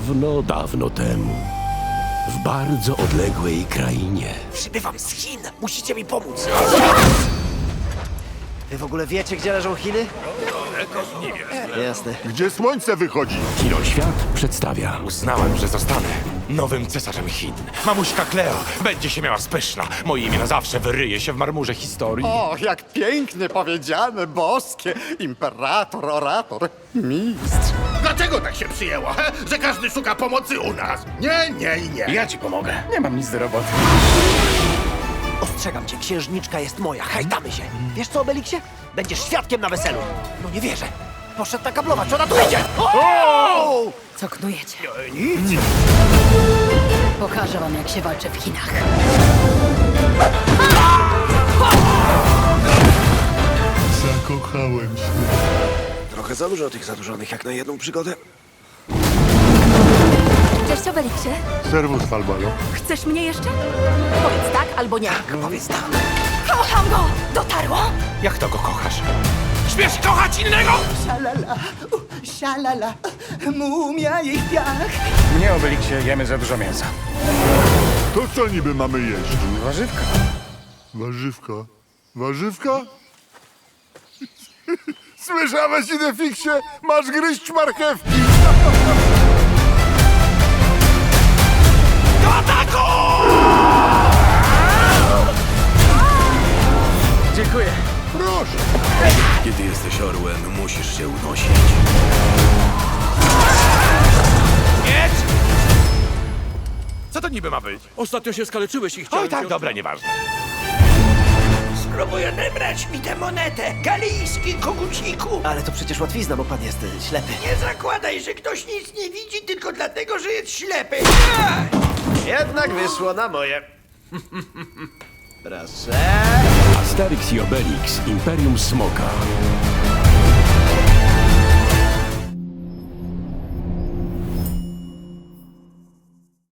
Dawno, dawno temu, w bardzo odległej krainie, Przybywam z Chin. Musicie mi pomóc. Wy w ogóle wiecie, gdzie leżą Chiny? Jasne. Gdzie słońce wychodzi? Kino Świat przedstawia Uznałem, że zostanę nowym cesarzem Chin. Mamuśka Kleo będzie się miała spyszna. Moje imię na zawsze wyryje się w marmurze historii. O, jak pięknie powiedziane, boskie. Imperator, orator, mistrz. Dlaczego tak się przyjęło, he? że każdy szuka pomocy u nas? Nie, nie i nie. Ja ci pomogę. Nie mam nic do roboty. Ostrzegam cię, księżniczka jest moja. Hajtamy się. Wiesz co, Obeliksie? Będziesz świadkiem na weselu. No nie wierzę. Poszedł nakablować, ona tu idzie! O! Co knujecie? Pokażę wam, jak się walczy w Chinach. Zakochałem się. Trochę za dużo tych zadłużonych jak na jedną przygodę. Cześć, Obeliksie. Serwus, Falbalo. Chcesz mnie jeszcze? Powiedz tak albo nie. Powiedz tak. Kocham go! Dotarło? Jak to go kochasz? Śmiesz kochać innego? Szalala, u, szalala, mumia i piach. Nie, Obeliksie, jemy za dużo mięsa. To co niby mamy jeść? Warzywka. Warzywka. Warzywka? Słyszałeś, Idefiksie? Masz gryźć marchewki. Dziękuję. Proszę. Kiedy jesteś orłem, musisz się unosić. Miecz! Co to niby ma być? Ostatnio się skaleczyłeś i chciałem Oj tak, dobra, nieważne. Spróbuj odebrać mi tę monetę, galijski koguciku! Ale to przecież łatwizna, bo pan jest y, ślepy. Nie zakładaj, że ktoś nic nie widzi tylko dlatego, że jest ślepy. Jednak wyszło na moje. Proszę. Asterix i Obelix Imperium Smoka.